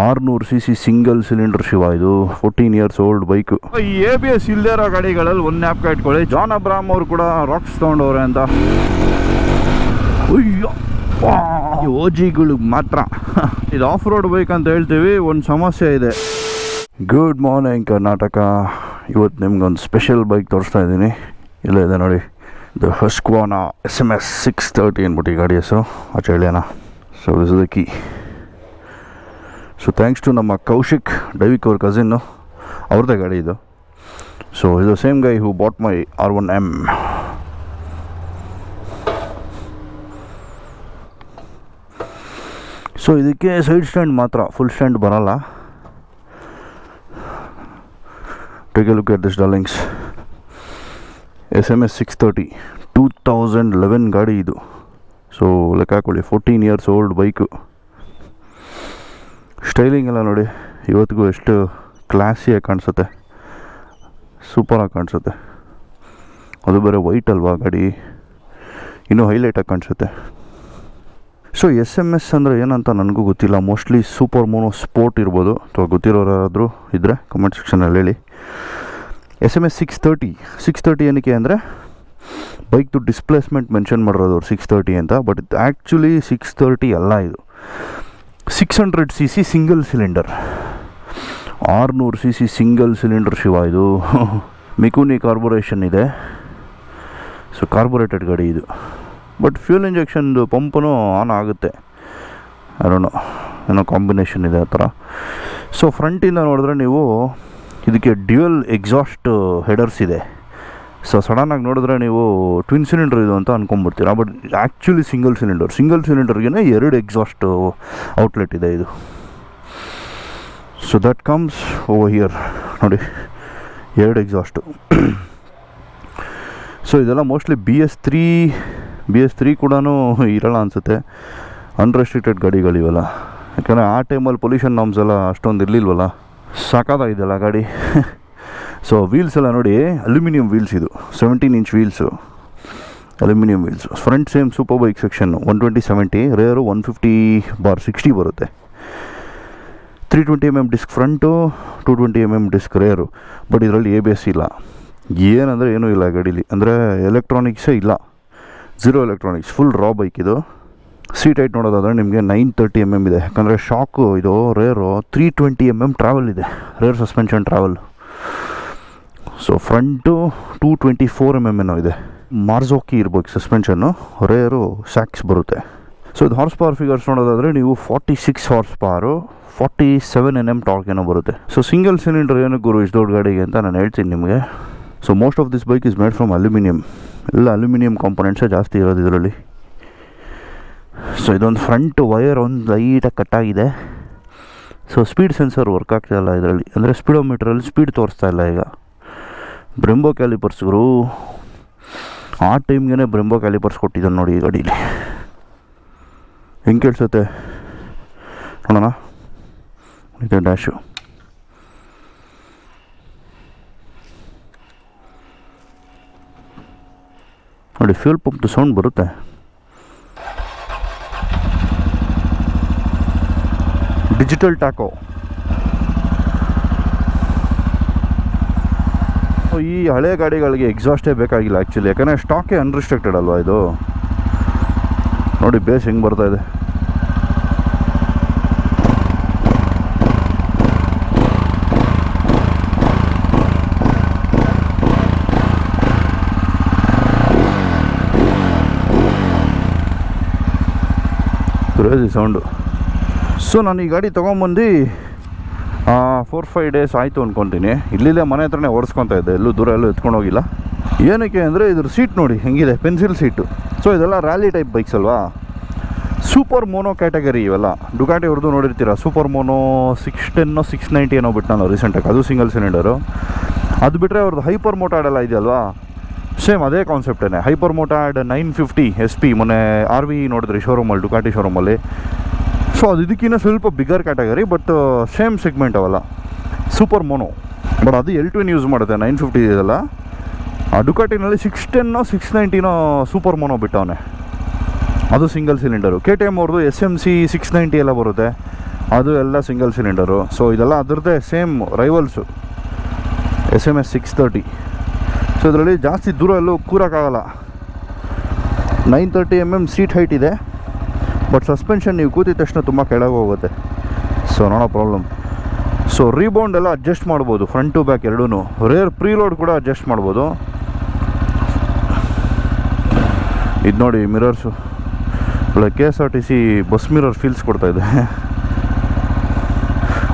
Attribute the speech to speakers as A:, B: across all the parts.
A: ಆರ್ನೂರು C C single cylinder Shiva ಇದು fourteen years old bike ಈ ಎ ಬಿ ಎಸ್ ಇಲ್ಲದೆ ಇರೋ ಗಾಡಿಗಳಲ್ಲಿ ಒಂದು ನ್ಯಾಪ್ ಇಟ್ಕೊಳ್ಳಿ. ಜಾನ್ ಅಬ್ರಾಮ್ ಅವರು ಕೂಡ ರಾಕ್ಸ್ ತೊಗೊಂಡವ್ರೆ ಅಂತ. ಅಯ್ಯೋ ಓಜಿಗಳು ಮಾತ್ರ. ಇದು ಆಫ್ ರೋಡ್ ಬೈಕ್ ಅಂತ ಹೇಳ್ತೀವಿ ಒಂದು ಸಮಸ್ಯೆ ಇದೆ. Good morning Karnataka. ಇವತ್ತು ನಿಮ್ಗೊಂದು ಸ್ಪೆಷಲ್ ಬೈಕ್ ತೋರಿಸ್ತಾ ಇದ್ದೀನಿ. ಇಲ್ಲ ಇದೆ ನೋಡಿ ಇದು Husqvarna S M S six thirty ಅಂದ್ಬಿಟ್ಟು ಈ ಗಾಡಿ ಹೆಸರು. ಆಚೆ ಹೇಳ್ಯಾನ so this the key so thanks to ನಮ್ಮ ಕೌಶಿಕ್ ಡೈವಿಕ್ ಅವ್ರ ಕಸಿನ್ನು ಅವ್ರದ್ದೇ ಗಾಡಿ ಇದು ಸೊ ಇದು same guy who bought my R one M so ಇದಕ್ಕೆ ಸೈಡ್ ಸ್ಟ್ಯಾಂಡ್ ಮಾತ್ರ ಫುಲ್ ಸ್ಟ್ಯಾಂಡ್ ಬರಲ್ಲ take a look at this darlings S M S six thirty two thousand eleven ಗಾಡಿ ಇದು ಸೊ ಲೆಕ್ಕ ಹಾಕೊಳ್ಳಿ fourteen years old bike styling ಎಲ್ಲ ನೋಡಿ, ಇವತ್ತಿಗೂ ಎಷ್ಟು ಕ್ಲಾಸಿಯಾಗಿ ಕಾಣಿಸುತ್ತೆ. ಸೂಪರಾಗಿ ಕಾಣಿಸುತ್ತೆ. ಅದು ಬೇರೆ ವೈಟ್ ಅಲ್ವಾ ಗಾಡಿ? ಇನ್ನೂ ಹೈಲೈಟಾಗಿ ಕಾಣಿಸುತ್ತೆ. ಸೊ ಎಸ್ ಎಂ ಎಸ್ ಅಂದರೆ ಏನಂತ ನನಗೂ ಗೊತ್ತಿಲ್ಲ. ಮೋಸ್ಟ್ಲಿ ಸೂಪರ್ ಮೋನೋ ಸ್ಪೋರ್ಟ್ ಇರ್ಬೋದು. ಅಥವಾ ಗೊತ್ತಿರೋರು ಯಾರಾದರೂ ಇದ್ದರೆ ಕಮೆಂಟ್ ಸೆಕ್ಷನಲ್ಲಿ ಹೇಳಿ. S M S six thirty six thirty ಏನಕ್ಕೆ ಅಂದರೆ ಬೈಕ್ದು ಡಿಸ್ಪ್ಲೇಸ್ಮೆಂಟ್ ಮೆನ್ಷನ್ ಮಾಡಿರೋದು ಅವ್ರು ಸಿಕ್ಸ್ ತರ್ಟಿ ಅಂತ. ಬಟ್ ಆ್ಯಕ್ಚುಲಿ ಸಿಕ್ಸ್ ತರ್ಟಿ ಅಲ್ಲ ಇದು. Six hundred C C single cylinder ಆರುನೂರು C C single cylinder Shiva, ಇದು ಮಿಕುನಿ ಕಾರ್ಬೊರೇಷನ್ ಇದೆ. ಸೊ ಕಾರ್ಬೊರೇಟೆಡ್ ಗಾಡಿ ಇದು. ಬಟ್ ಫ್ಯೂಲ್ ಇಂಜೆಕ್ಷನ್ದು ಪಂಪನು ಆನ್ ಆಗುತ್ತೆ. ಅರೋಣ ಏನೋ ಕಾಂಬಿನೇಷನ್ ಇದೆ ಆ ಥರ. ಸೊ ಫ್ರಂಟಿಂದ ನೋಡಿದ್ರೆ ನೀವು ಇದಕ್ಕೆ ಡ್ಯುಯಲ್ ಎಕ್ಸಾಸ್ಟ್ ಹೆಡರ್ಸ್ ಇದೆ. ಸೊ ಸಡನ್ನಾಗಿ ನೋಡಿದ್ರೆ ನೀವು ಟ್ವಿನ್ ಸಿಲಿಂಡರ್ ಇದು ಅಂತ ಅಂದ್ಕೊಂಡ್ಬಿಡ್ತೀರ but actually single cylinder single ಸಿಲಿಂಡರ್ಗೆ ಎರಡು ಎಕ್ಸಾಸ್ಟ್ ಔಟ್ಲೆಟ್ ಇದೆ ಇದು. So that comes over here ನೋಡಿ, ಎರಡು ಎಕ್ಸಾಸ್ಟು ಸೊ ಇದೆಲ್ಲ mostly B S three B S three ಕೂಡ ಇರೋಲ್ಲ ಅನಿಸುತ್ತೆ. ಅನ್ರೆಸ್ಟ್ರಿಕ್ಟೆಡ್ ಗಾಡಿಗಳಿವೆಲ್ಲ. ಯಾಕಂದರೆ ಆ ಟೈಮಲ್ಲಿ ಪೊಲ್ಯೂಷನ್ ನಾಮ್ಸ್ ಎಲ್ಲ ಅಷ್ಟೊಂದು ಇರಲಿಲ್ವಲ್ಲ. ಸಾಕಾಗಿದೆಯಲ್ಲ ಗಾಡಿ. ಸೊ ವೀಲ್ಸ್ ಎಲ್ಲ ನೋಡಿ ಅಲ್ಯೂಮಿನಿಯಂ ವೀಲ್ಸ್ ಇದು. Seventeen inch wheels aluminium wheels front same super bike section one twenty seventy rear one fifty bar sixty ಬರುತ್ತೆ. Three twenty M M disc front two twenty M M disc rear but ಇದರಲ್ಲಿ A B S ಇಲ್ಲ. ಏನಂದರೆ ಏನೂ ಇಲ್ಲ ಗಾಡೀಲಿ. ಅಂದರೆ ಎಲೆಕ್ಟ್ರಾನಿಕ್ಸೇ ಇಲ್ಲ. Zero electronics full raw bike ಇದು. ಸೀಟ್ ಐಟ್ ನೋಡೋದಾದರೆ ನಿಮಗೆ ನೈನ್ ತರ್ಟಿ ಎಂ ಎಂ ಇದೆ. ಯಾಕಂದರೆ ಶಾಕು ಇದು rear three twenty M M travel ಇದೆ. Rear suspension travel so front two twenty four M M ಏನೋ ಇದೆ. ಮಾರ್ಜೋಕಿ ಇರ್ಬೇಕು ಸಸ್ಪೆನ್ಷನ್ನು ರೇರು ಸ್ಯಾಕ್ಸ್ ಬರುತ್ತೆ. ಸೊ ಇದು ಹಾರ್ಸ್ ಪವರ್ ಫಿಗರ್ಸ್ ನೋಡೋದಾದರೆ ನೀವು forty six horse power forty seven N M torque ಏನೋ ಬರುತ್ತೆ. ಸೊ ಸಿಂಗಲ್ ಸಿಲಿಂಡರ್ ಏನಕ್ಕೆ ಗುರು, ಇಷ್ಟು ದೊಡ್ಡ ಗಾಡಿಗೆ ಅಂತ ನಾನು ಹೇಳ್ತೀನಿ ನಿಮಗೆ. So most of this bike is made from aluminium ಎಲ್ಲ ಅಲ್ಯೂಮಿನಿಯಂ ಕಾಂಪೊನೆಂಟ್ಸೇ ಜಾಸ್ತಿ ಇರೋದು ಇದರಲ್ಲಿ. ಸೊ ಇದೊಂದು ಫ್ರಂಟ್ ವೈರ್ ಒಂದು ಲೈಟಾಗಿ ಕಟ್ಟಾಗಿದೆ ಸೊ ಸ್ಪೀಡ್ ಸೆನ್ಸರ್ ವರ್ಕ್ ಆಗ್ತಾಯಿಲ್ಲ ಇದರಲ್ಲಿ. ಅಂದರೆ ಸ್ಪೀಡೋಮೀಟ್ರಲ್ಲಿ ಸ್ಪೀಡ್ ತೋರಿಸ್ತಾ ಇಲ್ಲ ಈಗ. ಬ್ರೆಂಬೋ ಕ್ಯಾಲಿಪರ್ಸ್ಗಳು ಆ ಟೈಮ್ಗೆ ಬ್ರೆಂಬೋ ಕ್ಯಾಲಿಪರ್ಸ್ ಕೊಟ್ಟಿದ್ದಾನೆ ನೋಡಿ ಈ ಗಾಡೀಲಿ. ಹೆಂಗೆ ಕೇಳಿಸುತ್ತೆ? ನೋಡೋಣ. ಇದೆ ಡ್ಯಾಶು. ನೋಡಿ ಫ್ಯೂಲ್ ಪಂಪ್ದು ಸೌಂಡ್ ಬರುತ್ತೆ. Digital tacho. ಈ ಹಳೆ ಗಾಡಿಗಳಿಗೆ ಎಕ್ಸಾಸ್ಟೇ ಬೇಕಾಗಿಲ್ಲ ಆ್ಯಕ್ಚುಲಿ ಯಾಕಂದರೆ ಸ್ಟಾಕೇ ಅನ್ರಿಸ್ಟ್ರಿಕ್ಟೆಡ್ ಅಲ್ವಾ ಇದು? ನೋಡಿ ಬೇಸ್ ಹೆಂಗೆ ಬರ್ತಾ ಇದೆ. ಸೌಂಡು ಸೊ ನಾನು ಈ ಗಾಡಿ ತೊಗೊಂಬಂದು ಫೋರ್ ಫೈವ್ ಡೇಸ್ ಆಯಿತು ಅಂದ್ಕೊತೀನಿ ಇಲ್ಲಿಲ್ಲೇ ಮನೆ ಹತ್ರನೇ ಓಡಿಸ್ಕೊತಾ ಇದ್ದೆ. ಎಲ್ಲೂ ದೂರ ಎಲ್ಲೂ ಎತ್ಕೊಂಡು ಹೋಗಿಲ್ಲ. ಏನಕ್ಕೆ ಅಂದರೆ ಇದ್ರ ಸೀಟ್ ನೋಡಿ, ಹೆಂಗಿದೆ? ಪೆನ್ಸಿಲ್ ಸೀಟು ಸೊ ಇದೆಲ್ಲ ರ್ಯಾಲಿ ಟೈಪ್ ಬೈಕ್ಸ್ ಅಲ್ವಾ? ಸೂಪರ್ ಮೋನೋ ಕ್ಯಾಟಗರಿ ಇವೆಲ್ಲ. ಡುಗಾಟಿ ಅವ್ರದ್ದು ನೋಡಿರ್ತೀರ? ಸೂಪರ್ ಮೋನೋ ಸಿಕ್ಸ್ ಟೆನ್ನೋ ಸಿಕ್ಸ್ ನೈಂಟಿ ಏನೋ ಬಿಟ್ಟು ನಾನು ರೀಸೆಂಟಾಗಿ ಅದು ಸಿಂಗಲ್ ಸಿಲಿಂಡರು ಅದು ಬಿಟ್ಟರೆ ಅವ್ರದ್ದು ಹೈಪರ್ ಮೋಟಾಡ್ ಎಲ್ಲ ಇದೆಯಲ್ವಾ? ಸೇಮ್ ಅದೇ ಕಾನ್ಸೆಪ್ಟೇ hyper motard nine fifty S P ಮೊನ್ನೆ ಆರ್ ವಿ ನೋಡಿದ್ರಿ ಶೋರೂಮಲ್ಲಿ ಡುಕಾಟಿ ಶೋರೂಮಲ್ಲಿ ಸೊ ಅದು ಇದಕ್ಕಿಂತ ಸ್ವಲ್ಪ bigger category but same segment ಅವೆಲ್ಲ. ಸೂಪರ್ ಮೋನೋ ಬಟ್ ಅದು ಎಲ್ ಟ್ವೆನ್ ಯೂಸ್ ಮಾಡುತ್ತೆ ನೈನ್ ಫಿಫ್ಟಿ ಇದೆಲ್ಲ. ಆ ಡುಕಾಟಿನಲ್ಲಿ ಸಿಕ್ಸ್ ಟೆನ್ನೋ ಸಿಕ್ಸ್ ನೈಂಟಿನೋ ಸೂಪರ್ ಮೋನೋ ಬಿಟ್ಟವನೆ. ಅದು single cylinder K T M ಅವ್ರದ್ದು S M C six ninety ಎಲ್ಲ ಬರುತ್ತೆ. ಅದು ಎಲ್ಲ ಸಿಂಗಲ್ ಸಿಲಿಂಡರು ಸೊ ಇದೆಲ್ಲ ಅದರದ್ದೇ same rivals S M S six thirty so ಇದರಲ್ಲಿ ಜಾಸ್ತಿ ದೂರ ಎಲ್ಲೂ ಕೂರೋಕ್ಕಾಗಲ್ಲ. Nine thirty M M seat height ಇದೆ. ಬಟ್ ಸಸ್ಪೆನ್ಷನ್ ನೀವು ಕೂತಿದ ತಕ್ಷಣ ತುಂಬ ಕೆಳಗೆ ಹೋಗುತ್ತೆ ಸೊ ನೋಡೋ ಪ್ರಾಬ್ಲಮ್ ಸೊ ರೀಬೌಂಡ್ ಎಲ್ಲ ಅಡ್ಜಸ್ಟ್ ಮಾಡ್ಬೋದು. ಫ್ರಂಟ್ ಟು ಬ್ಯಾಕ್ ಎರಡೂ ರೇರ್ ಪ್ರೀಲೋಡ್ ಕೂಡ ಅಡ್ಜಸ್ಟ್ ಮಾಡ್ಬೋದು. ಇದು ನೋಡಿ ಮಿರರ್ಸು ಒಳ್ಳೆ K S R T C bus mirror feels ಕೊಡ್ತಾ ಇದೆ.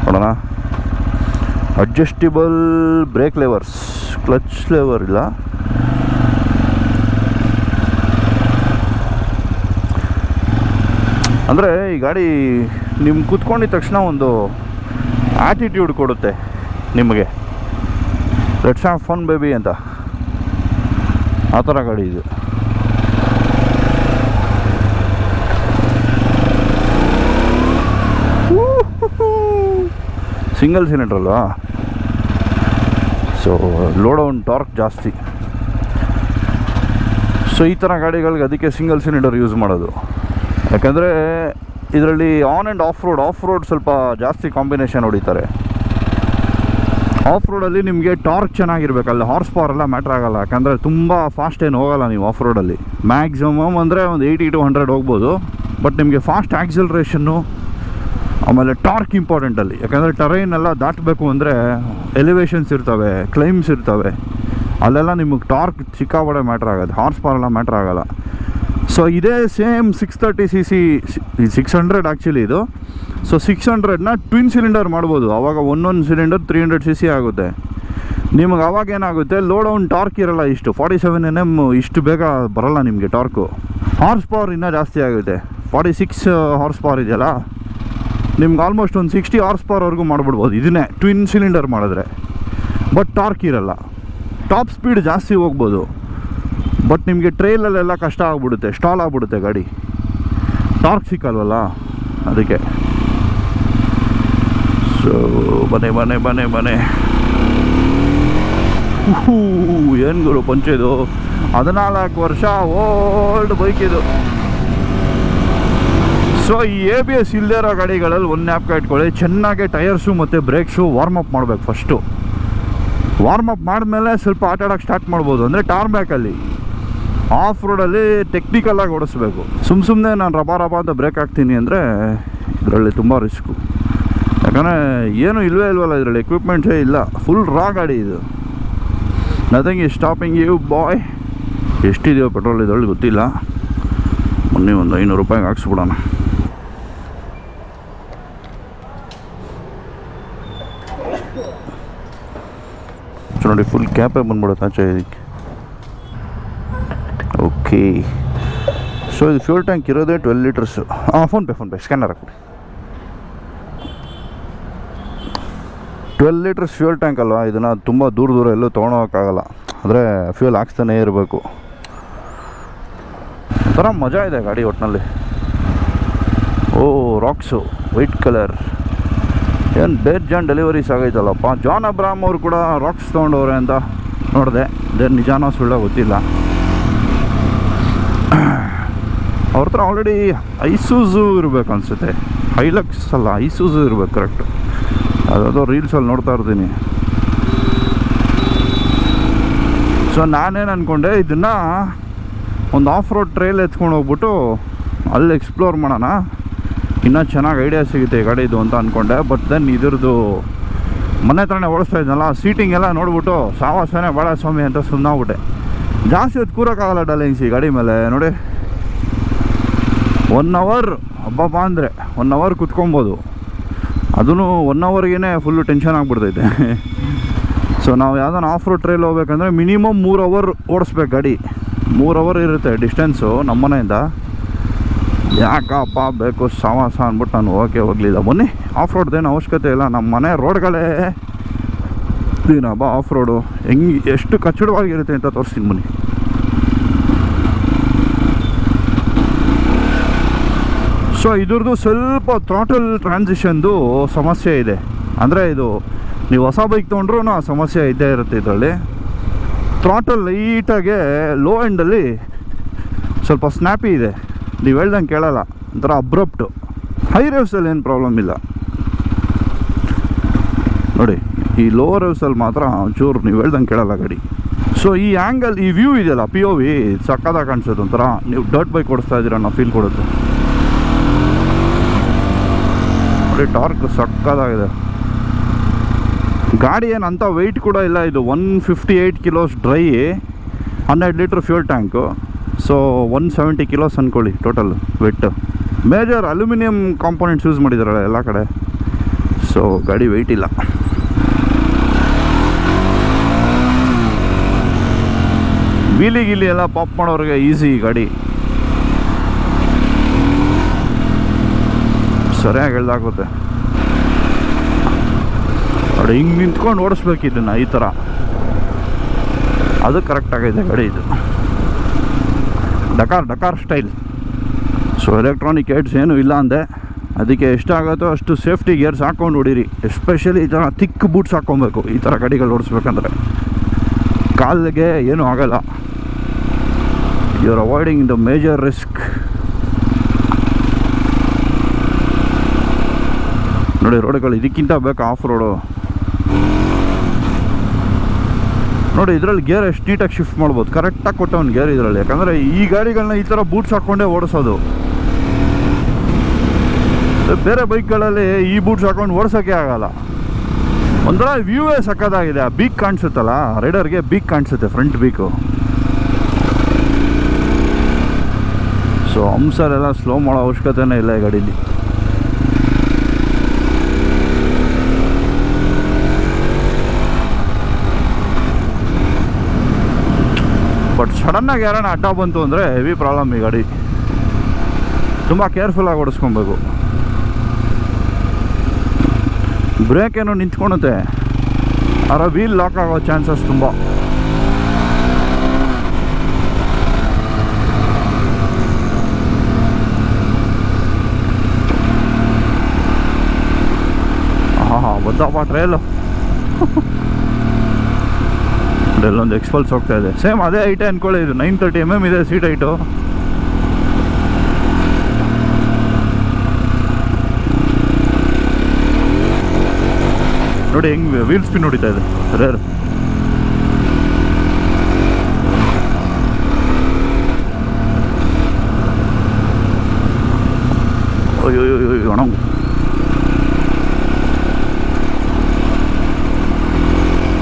A: ನೋಡೋಣ. Adjustable brake levers clutch lever ಇಲ್ಲ. ಅಂದರೆ ಈ ಗಾಡಿ ನಿಮ್ಮ ಕೂತ್ಕೊಂಡಿದ ತಕ್ಷಣ ಒಂದು ಆ್ಯಟಿಟ್ಯೂಡ್ ಕೊಡುತ್ತೆ ನಿಮಗೆ. ಲೆಟ್ಸ್ ಆಫ್ ಫನ್ ಬೇಬಿ ಅಂತ. ಆ ಥರ ಗಾಡಿ ಇದು. ಸಿಂಗಲ್ ಸಿಲಿಂಡ್ರ್ ಅಲ್ವಾ? ಸೊ ಲೋಡ್ ಆನ್ ಟಾರ್ಕ್ ಜಾಸ್ತಿ. ಸೊ ಈ ಥರ ಗಾಡಿಗಳಿಗೆ ಅದಕ್ಕೆ ಸಿಂಗಲ್ ಸಿಲಿಂಡರ್ ಯೂಸ್ ಮಾಡೋದು. ಯಾಕಂದರೆ ಇದರಲ್ಲಿ on and off road off road ಸ್ವಲ್ಪ ಜಾಸ್ತಿ ಕಾಂಬಿನೇಷನ್ ಹೊಡಿತಾರೆ. ಆಫ್ ರೋಡಲ್ಲಿ ನಿಮಗೆ ಟಾರ್ಕ್ ಚೆನ್ನಾಗಿರ್ಬೇಕು ಅಲ್ಲಿ ಹಾರ್ಸ್ ಪವರ್ ಎಲ್ಲ ಮ್ಯಾಟ್ರ್ ಆಗಲ್ಲ. ಯಾಕಂದರೆ ತುಂಬ ಫಾಸ್ಟ್ ಏನು ಹೋಗಲ್ಲ ನೀವು ಆಫ್ ರೋಡಲ್ಲಿ ಮ್ಯಾಕ್ಸಿಮಮ್ ಅಂದರೆ ಒಂದು ಏಯ್ಟಿ ಟು ಹಂಡ್ರೆಡ್ ಹೋಗ್ಬೋದು. ಬಟ್ ನಿಮಗೆ ಫಾಸ್ಟ್ ಆ್ಯಕ್ಸಿಲ್ರೇಷನ್ನು ಆಮೇಲೆ ಟಾರ್ಕ್ ಇಂಪಾರ್ಟೆಂಟ್ ಅಲ್ಲಿ. ಯಾಕಂದರೆ ಟರೈನ್ ಎಲ್ಲ ದಾಟಬೇಕು ಅಂದರೆ ಎಲಿವೇಷನ್ಸ್ ಇರ್ತವೆ ಕ್ಲೈಮ್ಸ್ ಇರ್ತವೆ. ಅಲ್ಲೆಲ್ಲ ನಿಮಗೆ ಟಾರ್ಕ್ ಚಿಕ್ಕಾಬಡೆ ಮ್ಯಾಟ್ರ್ ಆಗೋದು ಹಾರ್ಸ್ ಪವರ್ ಎಲ್ಲ ಮ್ಯಾಟ್ರ್ ಆಗಲ್ಲ. ಸೊ ಇದೇ same six thirty C C six hundred actually ಇದು. ಸೊ ಸಿಕ್ಸ್ ಹಂಡ್ರೆಡ್ನ ಟ್ವಿನ್ ಸಿಲಿಂಡರ್ ಮಾಡ್ಬೋದು. ಆವಾಗ ಒಂದೊಂದು cylinder three hundred C C ಆಗುತ್ತೆ. ನಿಮಗೆ ಆವಾಗ ಏನಾಗುತ್ತೆ? ಲೋ ಡೌನ್ ಟಾರ್ಕ್ ಇರಲ್ಲ ಇಷ್ಟು. ಫಾರ್ಟಿ ಸೆವೆನ್ ಎನ್ ಎಂ ಇಷ್ಟು ಬೇಗ ಬರಲ್ಲ ನಿಮಗೆ ಟಾರ್ಕು ಹಾರ್ಸ್ ಪವರ್ ಇನ್ನೂ ಜಾಸ್ತಿ ಆಗುತ್ತೆ. ಫಾರ್ಟಿ ಸಿಕ್ಸ್ ಹಾರ್ಸ್ ಪವರ್ ಇದೆಯಲ್ಲ? ನಿಮ್ಗೆ ಆಲ್ಮೋಸ್ಟ್ ಒಂದು ಸಿಕ್ಸ್ಟಿ ಹಾರ್ಸ್ ಪವರ್ವರೆಗೂ ಮಾಡಿಬಿಡ್ಬೋದು ಇದನ್ನೇ ಟ್ವಿನ್ ಸಿಲಿಂಡರ್ ಮಾಡಿದ್ರೆ. ಬಟ್ ಟಾರ್ಕ್ ಇರಲ್ಲ. ಟಾಪ್ ಸ್ಪೀಡ್ ಜಾಸ್ತಿ ಹೋಗ್ಬೋದು. ಬಟ್ ನಿಮಗೆ ಟ್ರೈಲಲ್ಲೆಲ್ಲ ಕಷ್ಟ ಆಗ್ಬಿಡುತ್ತೆ ಸ್ಟಾಲ್ ಆಗ್ಬಿಡುತ್ತೆ ಗಾಡಿ. ಟಾರ್ಕ್ ಸಿಕ್ಕಲ್ವಲ್ಲ? ಅದಕ್ಕೆ. ಸೊ ಬನ್ನಿ ಬನ್ನಿ ಬನ್ನಿ ಬನ್ನಿ ಏನು ಗುರು ಪಂಚೆದು ಹದಿನಾಲ್ಕು ವರ್ಷ ಓಲ್ಡ್ ಬೈಕ್ ಇದು. ಸೊ ಈ ಎ ಬಿ ಎಸ್ ಇಲ್ಲದೇ ಇರೋ ಗಾಡಿಗಳಲ್ಲಿ ಒಂದು ನ್ಯಾಪ್ಕ ಇಟ್ಕೊಳ್ಳಿ. ಚೆನ್ನಾಗಿ ಟೈರ್ಸು ಮತ್ತು ಬ್ರೇಕ್ಸು ವಾರ್ಮ್ ಅಪ್ ಮಾಡಬೇಕು ಫಸ್ಟು ವಾರ್ಮ್ ಅಪ್ ಮಾಡಿದ್ಮೇಲೆ ಸ್ವಲ್ಪ ಆಟಾಡೋಕ್ಕೆ ಸ್ಟಾರ್ಟ್ ಮಾಡ್ಬೋದು. ಅಂದರೆ ಟಾರ್ ಬ್ಯಾಕಲ್ಲಿ ಆಫ್ ರೋಡಲ್ಲಿ ಟೆಕ್ನಿಕಲಾಗಿ ಓಡಿಸ್ಬೇಕು. ಸುಮ್ಮ ಸುಮ್ಮನೆ ನಾನು ರಬಾ ರಬಾ ಅಂತ ಬ್ರೇಕ್ ಹಾಕ್ತೀನಿ ಅಂದರೆ ಇದರಲ್ಲಿ ತುಂಬ ರಿಸ್ಕು ಯಾಕಂದರೆ ಏನೂ ಇಲ್ಲವೇ ಇಲ್ವಲ್ಲ ಇದರಲ್ಲಿ ಎಕ್ವಿಪ್ಮೆಂಟ್ಸೇ ಇಲ್ಲ. ಫುಲ್ ರಾ ಗಾಡಿ ಇದು. ನಥಿಂಗ್ ಈ ಸ್ಟಾಪಿಂಗ್ ಯು ಬಾಯ್ ಎಷ್ಟಿದೆಯೋ ಪೆಟ್ರೋಲ್ ಇದರಲ್ಲಿ ಗೊತ್ತಿಲ್ಲ. ಮೊನ್ನೆ ಒಂದು ಐನೂರು ರೂಪಾಯಿಗೆ ಹಾಕ್ಸ್ಬಿಡೋಣ. ನೋಡಿ ಫುಲ್ ಕ್ಯಾಪೇ ಬಂದ್ಬಿಡುತ್ತೆ ಆಚೆ ಇದಕ್ಕೆ. ಓಕೆ ಸೊ ಇದು ಫ್ಯೂಲ್ ಟ್ಯಾಂಕ್ ಇರೋದೇ ಟ್ವೆಲ್ ಲೀಟರ್ಸು ಹಾಂ ಫೋನ್ಪೇ ಫೋನ್ಪೇ ಸ್ಕ್ಯಾನರ್ ಹಾಕ್ಬಿಡಿ. ಟ್ವೆಲ್ ಲೀಟರ್ಸ್ ಫ್ಯೂಲ್ ಟ್ಯಾಂಕ್ ಅಲ್ವಾ? ಇದನ್ನು ತುಂಬ ದೂರ ದೂರ ಎಲ್ಲೂ ತೊಗೊಳೋಕ್ಕಾಗಲ್ಲ. ಅಂದರೆ ಫ್ಯೂಲ್ ಹಾಕ್ಸ್ತಾನೇ ಇರಬೇಕು. ಒಂಥರ ಮಜಾ ಇದೆ ಗಾಡಿ ಒಟ್ಟಿನಲ್ಲಿ ಓ ರಾಕ್ಸು ವೈಟ್ ಕಲರ್ ಏನು ಬೇರ್ ಜಾನ್ ಡೆಲಿವರೀಸ್ ಆಗೈತಲ್ಲಪ್ಪ. ಜಾನ್ ಅಬ್ರಾಮ್ ಅವರು ಕೂಡ ರಾಕ್ಸ್ ತೊಗೊಂಡವ್ರೆ ಅಂತ ನೋಡಿದೆ. ಅದೇ ನಿಜಾನೋ ಸುಳ್ಳ ಗೊತ್ತಿಲ್ಲ. ಅವ್ರ ಹತ್ರ ಆಲ್ರೆಡಿ ಐಸೂಸು ಇರಬೇಕು ಅನಿಸುತ್ತೆ. ಹೈಲಕ್ಸ್ ಅಲ್ಲ ಐಸೂಸು ಇರಬೇಕು ಕರೆಕ್ಟ್ ಅದಾದೋ ರೀಲ್ಸಲ್ಲಿ ನೋಡ್ತಾ ಇರ್ತೀನಿ. ಸೊ ನಾನೇನು ಅಂದ್ಕೊಂಡೆ ಇದನ್ನು ಒಂದು ಆಫ್ ರೋಡ್ ಟ್ರೈಲ್ ಎತ್ಕೊಂಡು ಹೋಗ್ಬಿಟ್ಟು ಅಲ್ಲಿ ಎಕ್ಸ್ಪ್ಲೋರ್ ಮಾಡೋಣ. ಇನ್ನೂ ಚೆನ್ನಾಗಿ ಐಡಿಯಾ ಸಿಗುತ್ತೆ ಈ ಗಾಡಿದು ಅಂತ ಅಂದ್ಕೊಂಡೆ ಬಟ್ ದೆನ್ ಇದ್ರದ್ದು ಮನೆ ಹತ್ರನೇ ಓಡಿಸ್ತಾ ಇದ್ನಲ್ಲ ಸೀಟಿಂಗ್ ಎಲ್ಲ ನೋಡ್ಬಿಟ್ಟು ಸಾವಾಸನೇ ಭಾಳ ಸ್ವಾಮಿ ಅಂತ ಸುಮ್ಮನಾಗ್ಬಿಟ್ಟೆ ಜಾಸ್ತಿ ಹೊತ್ತು ಕೂರೋಕ್ಕಾಗಲ್ಲ ಡಾಲಿಂಗ್ಸ್ ಈ ಗಾಡಿ ಮೇಲೆ, ನೋಡಿ. ಒನ್ ಅವರ್ ಹಬ್ಬಪ್ಪ ಅಂದರೆ ಒನ್ ಅವರ್ ಕುತ್ಕೊಬೋದು. ಅದೂ ಒನ್ ಅವರ್ಗೇ ಫುಲ್ಲು ಟೆನ್ಷನ್ ಆಗಿಬಿಡ್ತೈತೆ. ಸೊ ನಾವು ಯಾವ್ದಾನ ಆಫ್ ರೋಡ್ ಟ್ರೈಲ್ ಹೋಗ್ಬೇಕಂದ್ರೆ ಮಿನಿಮಮ್ ಮೂರು ಅವರ್ ಓಡಿಸ್ಬೇಕು ಗಾಡಿ. ಮೂರು ಅವರ್ ಇರುತ್ತೆ ಡಿಸ್ಟೆನ್ಸು ನಮ್ಮ ಮನೆಯಿಂದ. ಯಾಕಪ್ಪ ಬೇಕು ಸಾವಾಸ ಅಂದ್ಬಿಟ್ಟು ನಾನು ಓಕೆ ಹೋಗಲಿಲ್ಲ. ಬನ್ನಿ ಆಫ್ ರೋಡ್ದೇನು ಅವಶ್ಯಕತೆ ಇಲ್ಲ. ನಮ್ಮ ಮನೆ ರೋಡ್ಗಳೇ ಏನಬ್ಬ ಆಫ್ ರೋಡು ಹೆಂಗೆ, ಎಷ್ಟು ಕಚ್ಚಡವಾಗಿರುತ್ತೆ ಅಂತ ತೋರಿಸ್ತೀನಿ ಬನ್ನಿ. ಸೊ ಇದ್ರದ್ದು ಸ್ವಲ್ಪ ಥ್ರಾಟಲ್ ಟ್ರಾನ್ಸಿಷನ್ದು ಸಮಸ್ಯೆ ಇದೆ. ಅಂದರೆ ಇದು, ನೀವು ಹೊಸ ಬೈಕ್ ತೊಗೊಂಡ್ರೂ ಆ ಸಮಸ್ಯೆ ಇದ್ದೇ ಇರುತ್ತೆ ಇದರಲ್ಲಿ. ಥ್ರಾಟಲ್ ಲೈಟಾಗೆ ಲೋ ಎಂಡಲ್ಲಿ ಸ್ವಲ್ಪ ಸ್ನ್ಯಾಪಿ ಇದೆ. ನೀವು ಹೇಳ್ದಂಗೆ ಕೇಳಲ್ಲ. ಒಂಥರ ಅಬ್ರಪ್ಟು ಹೈ ರೇವ್ಸಲ್ಲಿ ಏನು ಪ್ರಾಬ್ಲಮ್ ಇಲ್ಲ. ನೋಡಿ. ಈ ಲೋವರ್ ಹೌಸಲ್ಲಿ ಮಾತ್ರ ಚೂರು ನೀವು ಹೇಳ್ದಂಗೆ ಕೇಳಲ್ಲ ಗಾಡಿ. ಸೊ ಈ ಆ್ಯಂಗಲ್ ಈ ವ್ಯೂ ಇದೆಯಲ್ಲ ಪಿ ಓ ವಿ ಸಕ್ಕದಾಗ ಕಾಣಿಸೋದು ಒಂಥರ. ನೀವು ಡರ್ಟ್ ಬೈಕ್ ಓಡಿಸ್ತಾ ಇದ್ದೀರ ಅನ್ನೋ ಫೀಲ್ ಕೊಡುತ್ತೆ. ನೋಡಿ ಟಾರ್ಕ್ ಸಕ್ಕದಾಗಿದೆ ಗಾಡಿ ಏನು ಅಂಥ ವೆಯ್ಟ್ ಕೂಡ ಇಲ್ಲ, ಇದು one fifty eight kilos dry ಹನ್ನೆರಡು litre fuel tank so one seventy kilos ಅಂದ್ಕೊಳ್ಳಿ total wet major aluminium components use ಮಾಡಿದಾರಲ್ಲ ಎಲ್ಲ ಕಡೆ. ಸೊ ಗಾಡಿ ವೆಯ್ಟ್ ಇಲ್ಲ. ವೀಲಿ ಗಿಲಿ ಎಲ್ಲ ಪಾಪ್ ಮಾಡೋರಿಗೆ ಈಸಿ ಗಾಡಿ. ಸರಿಯಾಗಿ ಹೇಳ್ದಾಗುತ್ತೆ ನೋಡಿ, ಹಿಂಗೆ ನಿಂತ್ಕೊಂಡು ಓಡಿಸ್ಬೇಕು ಇದನ್ನು, ಈ ಥರ ಅದು ಕರೆಕ್ಟ್ ಆಗೈತೆ ಗಾಡಿ ಇದು. Dakar Dakar style so electronic aids ಏನೂ ಇಲ್ಲ ಅಂದೆ. ಅದಕ್ಕೆ ಎಷ್ಟಾಗುತ್ತೋ ಅಷ್ಟು ಸೇಫ್ಟಿ ಗೇರ್ಸ್ ಹಾಕ್ಕೊಂಡು ಹೊಡೀರಿ. ಎಸ್ಪೆಷಲಿ ಈ ಥರ ತಿಕ್ ಬೂಟ್ಸ್ ಹಾಕ್ಕೊಬೇಕು, ಈ ಥರ ಗಾಡಿಗಳು ಓಡಿಸ್ಬೇಕಂದ್ರೆ. ಕಾಲಿಗೆ ಏನೂ ಆಗಲ್ಲ. You are avoiding the major risk ನೋಡಿ, ರೋಡ್ಗಳು ಇದಕ್ಕಿಂತ ಬೇಕು ಆಫ್ ರೋಡು ನೋಡಿ, ಇದರಲ್ಲಿ ಗೇರ್ ಎಷ್ಟು ನೀಟಾಗಿ ಶಿಫ್ಟ್ ಮಾಡ್ಬೋದು. ಕರೆಕ್ಟಾಗಿ ಕೊಟ್ಟವನು ಗೇರ್ ಇದರಲ್ಲಿ. ಯಾಕಂದರೆ ಈ ಗಾಡಿಗಳನ್ನ ಈ ಥರ ಬೂಟ್ಸ್ ಹಾಕ್ಕೊಂಡೇ ಓಡಿಸೋದು. ಬೇರೆ ಬೈಕ್ಗಳಲ್ಲಿ ಈ ಬೂಟ್ಸ್ ಹಾಕೊಂಡು ಓಡಿಸೋಕ್ಕೆ ಆಗಲ್ಲ. ಒಂಥರ ವ್ಯೂವೇ ಸಕ್ಕದಾಗಿದೆ ಆ ಬೀಕ್ ಕಾಣಿಸುತ್ತಲ್ಲ ರೈಡರ್ಗೆ ಬೀಕ್ ಕಾಣಿಸುತ್ತೆ ಫ್ರಂಟ್ ಬೀಕು ಸೊ ಎಲ್ಲ ಸ್ಲೋ ಮಾಡೋ ಅವಶ್ಯಕತೆನೇ ಇಲ್ಲ ಈ ಗಾಡೀಲಿ. ಬಟ್ ಸಡನ್ನಾಗಿ ಯಾರನ್ನ ಅಡ್ಡ ಬಂತು ಅಂದರೆ ಹೆವಿ ಪ್ರಾಬ್ಲಮ್ ಈ ಗಾಡಿ. ತುಂಬ ಕೇರ್ಫುಲ್ಲಾಗಿ ಓಡಿಸ್ಕೊಬೇಕು. ಬ್ರೇಕ್ ಏನೋ ನಿಂತ್ಕೊಳುತ್ತೆ ಅದರ ವೀಲ್ ಲಾಕ್ ಆಗೋ ಚಾನ್ಸಸ್ ತುಂಬ. ಹಾಂ ಹಾಂ ಬಂದಪ್ಪ ಟ್ರೇಲು ಅಲ್ಲೊಂದು ಎಕ್ಸ್ಪಲ್ಸ್ ಹೋಗ್ತಾ ಇದೆ. ಸೇಮ್ ಅದೇ ಐಟೆ ಅನ್ಕೊಳ್ಳಿ, ಇದು ನೈನ್ ತರ್ಟಿ ಎಂ ಎಂ ಇದೆ ಸೀಟ್ ಐಟು ನೋಡಿ ಹೆಂಗ್ ವೀಲ್ ಸ್ಪಿನ್ ಹೊಡಿತಾ ಇದೆ. ರೇರ್ ಅಯ್ಯೋ ಅಯ್ಯೋ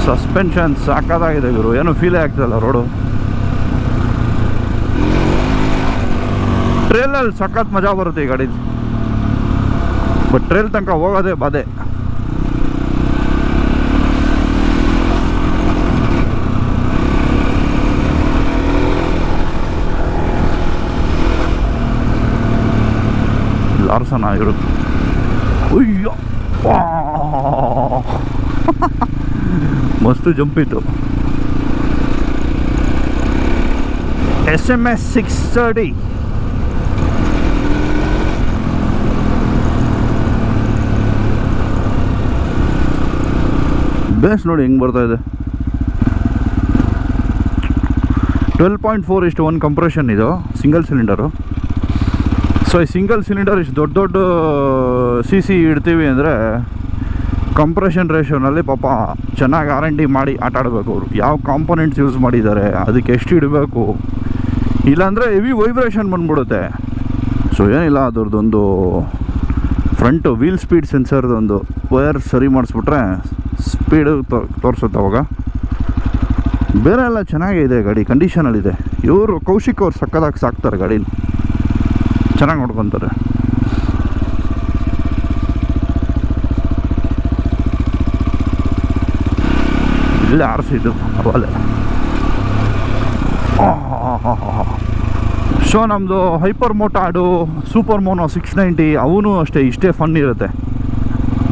A: ಸಸ್ಪೆನ್ಷನ್ ಸಾಕಾಗಿದೆ ಇವರು ಏನು ಫೀಲೇ ಆಗ್ತದಲ್ಲ ರೋಡು ಟ್ರೇಲಲ್ಲಿ ಸಖತ್ ಮಜಾ ಬರುತ್ತೆ ಈ ಗಾಡಿ ಬಟ್ ಟ್ರೇಲ್ ತನಕ ಹೋಗೋದೇ ಬಾಧೆ ಲಾರ್ಸನ ಇರುತ್ತೆ ಅಯ್ಯೋ. ಮಸ್ತು ಮಸ್ತ್ ಜಂಪ್ ಇತ್ತು. S M S six thirty base ನೋಡಿ ಹೆಂಗೆ ಬರ್ತಾ ಇದೆ. ಟ್ವೆಲ್ ಪಾಯಿಂಟ್ ಫೋರ್ ಇಷ್ಟು ಒನ್ ಕಂಪ್ರೆಷನ್ ಇದು ಸಿಂಗಲ್ ಸಿಲಿಂಡರು ಸೊ ಈ ಸಿಂಗಲ್ ಸಿಲಿಂಡರ್ ಇಷ್ಟು ದೊಡ್ಡ ದೊಡ್ಡ ಸಿ ಸಿ ಇಡ್ತೀವಿ ಅಂದರೆ ಕಂಪ್ರೆಷನ್ ರೇಷೋನಲ್ಲಿ ಪಾಪ ಚೆನ್ನಾಗಿ ಆರ್ ಎನ್ ಡಿ ಮಾಡಿ ಆಟ ಆಡಬೇಕು ಅವರು. ಯಾವ ಕಾಂಪೊನೆಂಟ್ಸ್ ಯೂಸ್ ಮಾಡಿದ್ದಾರೆ, ಅದಕ್ಕೆ ಎಷ್ಟು ಇಡಬೇಕು? ಇಲ್ಲಾಂದರೆ ಹೆವಿ ವೈಬ್ರೇಷನ್ ಬಂದ್ಬಿಡುತ್ತೆ. ಸೊ ಏನಿಲ್ಲ, ಅದ್ರದ್ದೊಂದು ಫ್ರಂಟು ವೀಲ್ ಸ್ಪೀಡ್ ಸೆನ್ಸರ್ದೊಂದು ವಯರ್ ಸರಿ ಮಾಡಿಸ್ಬಿಟ್ರೆ ಸ್ಪೀಡು ತೋರಿಸುತ್ತೆ ಅವಾಗ. ಬೇರೆ ಎಲ್ಲ ಚೆನ್ನಾಗಿದೆ ಗಾಡಿ ಕಂಡೀಷನಲ್ಲಿದೆ ಇವರು ಕೌಶಿಕ್ ಅವ್ರು ಸಕ್ಕದಾಗಿ ಸಾಕ್ತಾರೆ ಗಾಡಿನ ಚೆನ್ನಾಗಿ ನೋಡ್ಕೊತಾರೆ. ಇಲ್ಲೇ ಆರಿಸಿದ್ದು ಅವಲ್ಲೇ ಸೊ ನಮ್ಮದು hyper motard super mono six ninety ಅವನು ಅಷ್ಟೇ, ಇಷ್ಟೇ ಫನ್ ಇರುತ್ತೆ.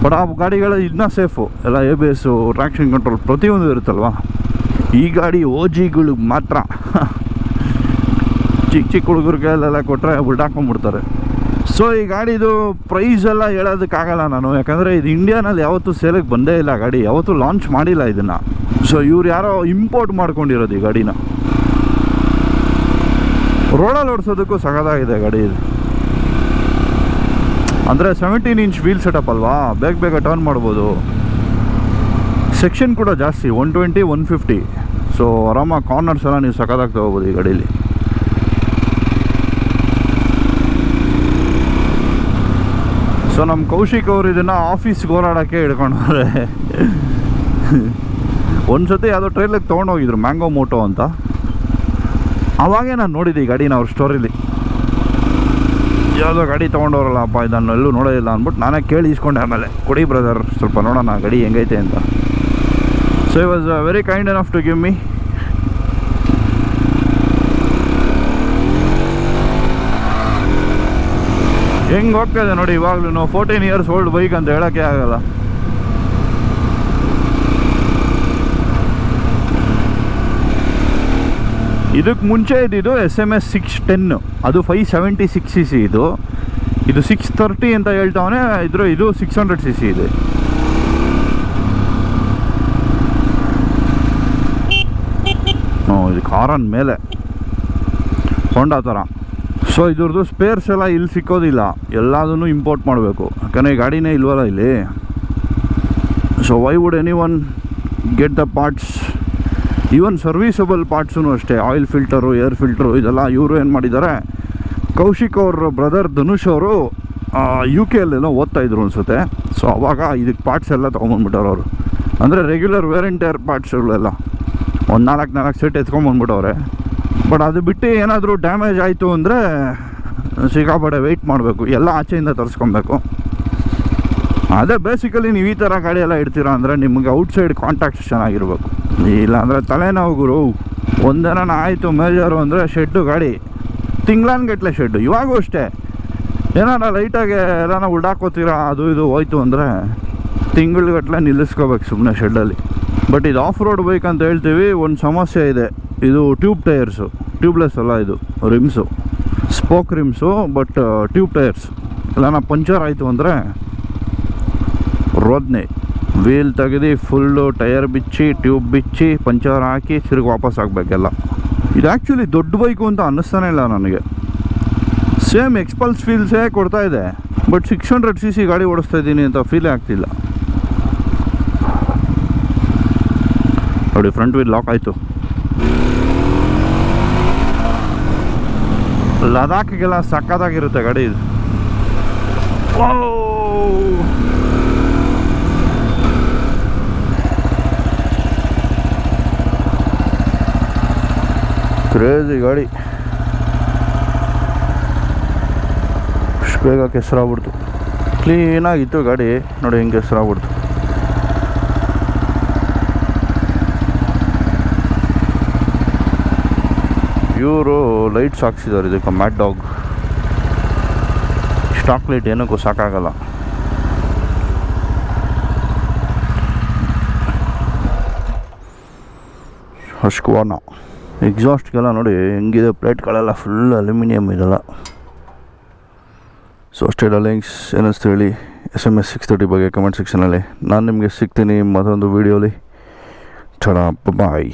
A: ಬಟ್ ಆ ಗಾಡಿಗಳು ಇನ್ನೂ ಸೇಫು ಎಲ್ಲ A B S traction control ಪ್ರತಿಯೊಂದು ಇರುತ್ತಲ್ವ? ಈ ಗಾಡಿ ಓ ಜಿಗಳಿಗೆ ಮಾತ್ರ. ಚಿಕ್ಕ ಚಿಕ್ಕ ಹುಡುಗರಿಗೆಲ್ಲ ಕೊಟ್ಟರೆ ಉಲ್ಟಾಕೊಂಡ್ಬಿಡ್ತಾರೆ ಸೊ ಈ ಗಾಡಿದು ಪ್ರೈಸ್ ಎಲ್ಲ ಹೇಳೋದಕ್ಕಾಗಲ್ಲ ನಾನು. ಯಾಕಂದರೆ ಇದು ಇಂಡಿಯಾನಲ್ಲಿ ಯಾವತ್ತೂ ಸೇಲಿಗೆ ಬಂದೇ ಇಲ್ಲ ಗಾಡಿ. ಯಾವತ್ತೂ ಲಾಂಚ್ ಮಾಡಿಲ್ಲ ಇದನ್ನು. ಸೊ ಇವ್ರು ಯಾರೋ ಇಂಪೋರ್ಟ್ ಮಾಡ್ಕೊಂಡಿರೋದು ಈ ಗಾಡಿನ. ರೋಡಲ್ಲಿ ಓಡಿಸೋದಕ್ಕೂ ಸಗದಾಗಿದೆ ಗಾಡಿ ಇದು. ಅಂದರೆ ಸೆವೆಂಟೀನ್ ಇಂಚ್ ವೀಲ್ ಸೆಟಪ್ ಅಲ್ವಾ? ಬೇಗ ಬೇಗ ಟರ್ನ್ ಮಾಡ್ಬೋದು. ಸೆಕ್ಷನ್ ಕೂಡ ಜಾಸ್ತಿ one twenty one fifty so ಆರಾಮಾಗಿ ಕಾರ್ನರ್ಸ್ ಎಲ್ಲ ನೀವು ಸಖತ್ತಾಗಿ ತೊಗೋಬೋದು ಈ ಗಾಡೀಲಿ. ಸೊ ನಮ್ಮ ಕೌಶಿಕ್ ಅವರು ಇದನ್ನು ಆಫೀಸ್ಗೆ ಓಡಾಡೋಕ್ಕೆ ಹಿಡ್ಕೊಂಡವ್ರೆ ಒಂದು ಸತಿ ಯಾವುದೋ ಟ್ರೈಲಿಗೆ ತೊಗೊಂಡೋಗಿದ್ರು ಮ್ಯಾಂಗೋ ಮೋಟೋ ಅಂತ. ಅವಾಗೇ ನಾನು ನೋಡಿದ್ದೆ ಈ ಗಾಡಿನ ಅವ್ರ ಸ್ಟೋರಿಲಿ ಯಾವುದೋ ಗಾಡಿ ತೊಗೊಂಡವ್ರಲ್ಲ ಅಪ್ಪ ಇದನ್ನು ಎಲ್ಲೂ ನೋಡೋದಿಲ್ಲ ಅಂದ್ಬಿಟ್ಟು ನಾನೇ ಕೇಳಿ ಇಸ್ಕೊಂಡೆ ಆಮೇಲೆ, ಕೊಡಿ ಬ್ರದರ್ ಸ್ವಲ್ಪ ನೋಡೋಣ ಗಾಡಿ ಹೆಂಗೈತೆ ಅಂತ. So I was very kind of to give me ಹೆಂಗೆ ಹೋಗ್ತಾ ಇದೆ ನೋಡಿ ಇವಾಗಲೂ ಫೋರ್ಟೀನ್ ಇಯರ್ಸ್ ಓಲ್ಡ್ ಬೈಕ್ ಅಂತ ಹೇಳೋಕ್ಕೆ ಆಗಲ್ಲ. ಇದಕ್ಕೆ ಮುಂಚೆ ಇದ್ದಿದ್ದು S M S six ten ಅದು five seventy six C C ಇದು. ಇದು ಸಿಕ್ಸ್ ತರ್ಟಿ ಅಂತ ಹೇಳ್ತಾವನೆ, ಇದ್ರ ಇದು ಸಿಕ್ಸ್ ಹಂಡ್ರೆಡ್ ಸಿ ಸಿ ಇದೆ ಇದು ಕಾರನ್ ಮೇಲೆ. ಹೊಂಡ ಥರ ಸೊ ಇದ್ರದ್ದು ಸ್ಪೇರ್ಸ್ ಎಲ್ಲ ಇಲ್ಲಿ ಸಿಕ್ಕೋದಿಲ್ಲ. ಎಲ್ಲದನ್ನು ಇಂಪೋರ್ಟ್ ಮಾಡಬೇಕು. ಯಾಕಂದರೆ ಈ ಗಾಡಿನೇ ಇಲ್ವಲ್ಲ ಇಲ್ಲಿ? So why would anyone get the parts even serviceable ಪಾರ್ಟ್ಸೂ ಅಷ್ಟೇ. ಆಯಿಲ್ ಫಿಲ್ಟರು ಏರ್ ಫಿಲ್ಟರು ಇದೆಲ್ಲ ಇವರು ಏನು ಮಾಡಿದ್ದಾರೆ? ಕೌಶಿಕ್ ಅವ್ರ ಬ್ರದರ್ ಧನುಷ್ ಅವರು ಯು ಕೆ ಅಲ್ಲೆಲ್ಲ ಓದ್ತಾ ಇದ್ರು ಅನಿಸುತ್ತೆ. ಸೊ ಅವಾಗ ಇದಕ್ಕೆ ಪಾರ್ಟ್ಸ್ ಎಲ್ಲ ತೊಗೊಂಬಂದ್ಬಿಟ್ಟವ್ರು ಅವರು. ಅಂದರೆ ರೆಗ್ಯುಲರ್ ವೇರ್ ಆ್ಯಂಡ್ ಪಾರ್ಟ್ಸ್ಗಳೆಲ್ಲ ಒಂದು ನಾಲ್ಕು ನಾಲ್ಕು ಸೆಟ್ ಎತ್ಕೊಂಬಂದ್ಬಿಟ್ಟವ್ರೆ. ಬಟ್ ಅದು ಬಿಟ್ಟು ಏನಾದರೂ ಡ್ಯಾಮೇಜ್ ಆಯಿತು ಅಂದರೆ ಸಿಕ್ಕಾಪಟ್ಟೆ ವೆಯ್ಟ್ ಮಾಡಬೇಕು. ಎಲ್ಲ ಆಚೆಯಿಂದ ತರಿಸ್ಕೊಬೇಕು. ಅದೇ ಬೇಸಿಕಲಿ ನೀವು ಈ ಥರ ಗಾಡಿ ಎಲ್ಲ ಇಡ್ತೀರಾ ಅಂದರೆ ನಿಮಗೆ ಔಟ್ಸೈಡ್ ಕಾಂಟ್ಯಾಕ್ಟ್ಸ್ ಚೆನ್ನಾಗಿರ್ಬೇಕು. ಇಲ್ಲ ಅಂದರೆ ತಲೆನೋವು ಗುರು. ಒಂದೇನ ಆಯಿತು ಮೇಜರು ಅಂದರೆ ಶೆಡ್ಡು ಗಾಡಿ. ತಿಂಗ್ಳನ್ಗಟ್ಲೆ ಶೆಡ್ಡು ಇವಾಗೂ ಅಷ್ಟೇ. ಏನಾರ ಲೈಟಾಗಿ ಏನಾರ ಉಡಾಕೋತೀರಾ ಅದು ಇದು ಹೋಯ್ತು ಅಂದರೆ ತಿಂಗಳುಗಟ್ಟಲೆ ನಿಲ್ಲಿಸ್ಕೋಬೇಕು ಸುಮ್ಮನೆ ಶೆಡ್ಡಲ್ಲಿ ಬಟ್ ಇದು ಆಫ್ ರೋಡ್ ಬೈಕ್ ಅಂತ ಹೇಳ್ತೀವಿ, ಒಂದು ಸಮಸ್ಯೆ ಇದೆ. ಇದು ಟ್ಯೂಬ್ ಟೈರ್ಸು, ಟ್ಯೂಬ್ಲೆಸ್ ಅಲ್ಲ ಇದು, rims. Spoke rims, but tube tyres. ಎಲ್ಲಾನ ಪಂಚರ್ ಆಯಿತು ಅಂದರೆ ರೋದ್ನೆ. ವೀಲ್ ತೆಗೆದು ಫುಲ್ಲು ಟೈರ್ ಬಿಚ್ಚಿ, ಟ್ಯೂಬ್ ಬಿಚ್ಚಿ, ಪಂಚರ್ ಹಾಕಿ ತಿರುಗಿ ವಾಪಸ್ ಆಗಬೇಕೆಲ್ಲ. ಇದು ಆ್ಯಕ್ಚುಲಿ ದೊಡ್ಡ ಬೈಕು ಅಂತ ಅನ್ನಿಸ್ತಾನೆ ಇಲ್ಲ ನನಗೆ. ಸೇಮ್ ಎಕ್ಸ್ಪಲ್ಸ್ ಫೀಲ್ಸೇ ಕೊಡ್ತಾ ಇದೆ, but six hundred C C ಗಾಡಿ ಓಡಿಸ್ತಾ ಇದ್ದೀನಿ ಅಂತ ಫೀಲೇ ಆಗ್ತಿಲ್ಲ. ನೋಡಿ, ಫ್ರಂಟ್ ವೀಲ್ ಲಾಕ್ ಆಯಿತು. ಲದಾಖ್ಗೆಲ್ಲ ಸಕ್ಕತ್ತಾಗಿರುತ್ತೆ ಗಾಡಿ ಇದು. ಕ್ರೇಜಿ ಗಾಡಿ. ಬೇಗ ಕೆಸರಾಗ್ಬಿಡ್ತು. ಕ್ಲೀನಾಗಿತ್ತು ಗಾಡಿ. ನೋಡಿ ಹಿಂಗೆ ಕೆಸರಾಗ್ಬಿಡ್ತು. ಇವರು ಲೈಟ್ಸ್ ಹಾಕ್ಸಿದ್ದಾರೆ ಇದಕ್ಕೆ ಮ್ಯಾಟ್ ಡಾಗ್ ಸ್ಟಾಕ್ ಲೈಟ್ ಏನಕ್ಕೂ ಸಾಕಾಗಲ್ಲ. ಹಸ್ಕ್ವಾನ ಎಕ್ಸಾಸ್ಟ್ಗೆಲ್ಲ ನೋಡಿ, ಹೆಂಗಿದೆ ಪ್ಲೇಟ್ಗಳೆಲ್ಲ ಫುಲ್ ಅಲ್ಯೂಮಿನಿಯಂ ಇದೆಲ್ಲ. ಸೊ ಅಷ್ಟೇ ಡಾಲಿಂಗ್ಸ್ ಏನಿಸ್ತು ಹೇಳಿ S M S six thirty ಬಗ್ಗೆ ಕಮೆಂಟ್ ಸೆಕ್ಷನಲ್ಲಿ ನಾನು ನಿಮಗೆ ಸಿಗ್ತೀನಿ ಮತ್ತೊಂದು ವೀಡಿಯೋಲಿ ಚಡ ಬಾಯ್